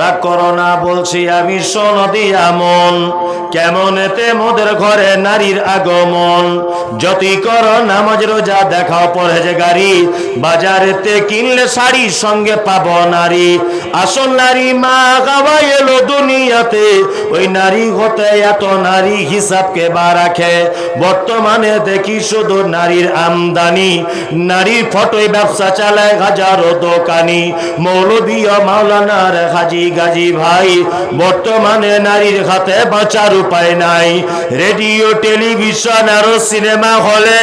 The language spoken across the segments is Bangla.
রাগ করো না, বলছি আমি সনদি আমন কেমন এতে মোদের ঘরে নারীর আগমন। যতই করো নামাজ, রোজা দেখাও পরে যে গাড়ি বাজারেতে কিনলে শাড়ি সঙ্গে পাবো নারী। আসল নারী মা গাওয়া এলো দুনিয়াতে। ওই নারী হতে এত নারী হিসাবকে বা রাখে? বর্তমানে দেখি শুধু নারীর আমদানি। নারীর ফটোয় ব্যবসা চালায় হাজারো দোকানি। মৌলবী ও মাওলানার হাজি গাজী ভাই, বর্তমানে নারীর হাতে বাঁচার উপায় নাই। রেডিও, টেলিভিশন আর সিনেমা হলে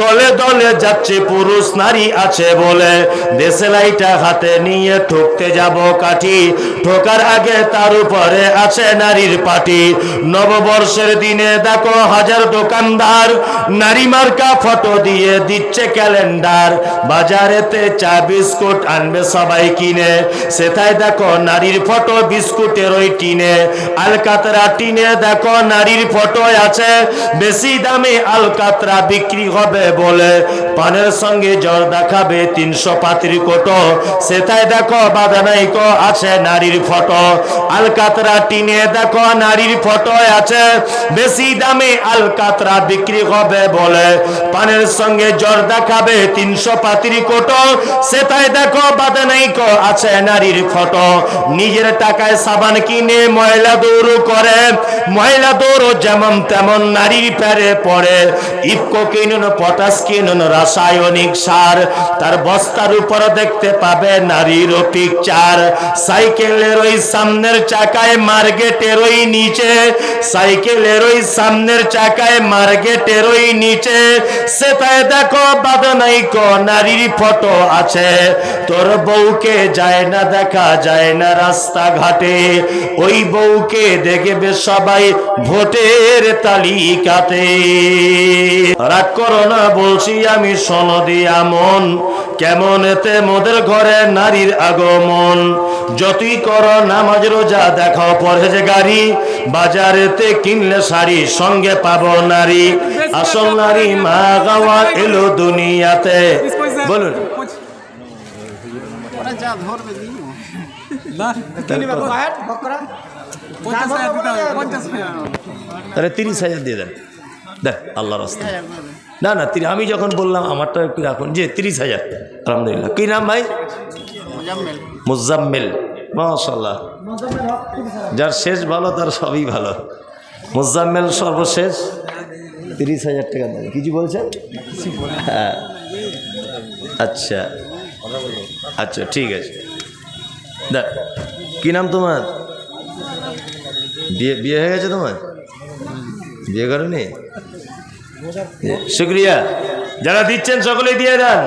দলে দলে যাচ্ছে পুরুষ, নারী আছে বলে। দেশে লাইটা হাতে নিয়ে ঠুকতে যাব কাঠি, ঠোকার আগে তার উপরে আছে নারীর পাটি। নববর্ষের দিনে দেখো হাজার দোকানদার, নারী মার্কা ফটো দিয়ে দিচ্ছে ক্যালেন্ডার। বাজারেতে চা, বিস্কুট আনবে সবাই কিনে। সেটাই দেখো নারীর ফটো বিস্কুটের ওই টিনে। আলকাতরা টিনে দেখো নারীর ফটো আছে। বেশি দামে আলকাতরা বিক্রি হবে বলে। পানের সঙ্গে জ্বর দেখাবে তিনশো পাত্রি কোটো। সেটাই দেখো বাদানাইকো আছে নারীর ফটো। আলকাতরা টিনে দেখো নারীর ফটো আছে। বেশি দামে আলকাতরা বিক্রি হবে বলে। পানের সঙ্গে জ্বর দেখাবে তিনশো পাত্রি কোটো। সেটাই দেখো বাদানাইকো আছে নারীর ফটো। নিজের টাকায় সাবান কিনে ময়লা দৌড় করে। ময়লা দৌড় যেমন তেমন নারীর প্যারে পড়ে। ইফকো কিনুন, পটাশ কিনুন, রাসায়নিক সার। তার বস্তার উপর দেখতে পাবে নারীর পিকচার সাইকেলের ওই সামনের চাকায় মার্কেটের ওই নিচে। সাইকেলের ওই সামনের চাকায় মার্কেটের ওই নিচে। সেটায় দেখো বাদনাইক নারীর ফটো আছে। তোর বউকে যায় না, দেখা যায় না রাস্তাঘাটে ওই বউকে দেখবে সবাই ভোটের তালিকাতে। রাগ করো না, বলছি আমি সনদি আমন। কেমন এতে মোদের ঘরে নারীর আগমন। যতই করো নামাজ, রোজা দেখাও পরে যে গাড়ি, বাজারেতে কিনলে শাড়ি, সঙ্গে পাবো নারী। আসল নারী মা গাওয়া এলো দুনিয়াতে। বলুন। ধরবে তাহলে তিরিশ হাজার দিয়ে দেন। দেখ আল্লাহ রাস্তা। না না তিরি- আমি যখন বললাম আমারটা একটু রাখুন। যে তিরিশ হাজার আলহামদুলিল্লাহ। কী নাম ভাই? মুজাম্মেল। মাশাল্লাহ যার শেষ ভালো তার সবই ভালো। মুজাম্মেল সর্বশেষ। তিরিশ হাজার টাকা দেন। কিছু বলছেন? হ্যাঁ। আচ্ছা। আচ্ছা ঠিক আছে। কী নাম তোমার? বিয়ে বিয়ে হয়ে গেছে তোমার? বিয়ে করনি? শুক্রিয়া। যারা দিচ্ছেন সকলেই দিয়ে দেন।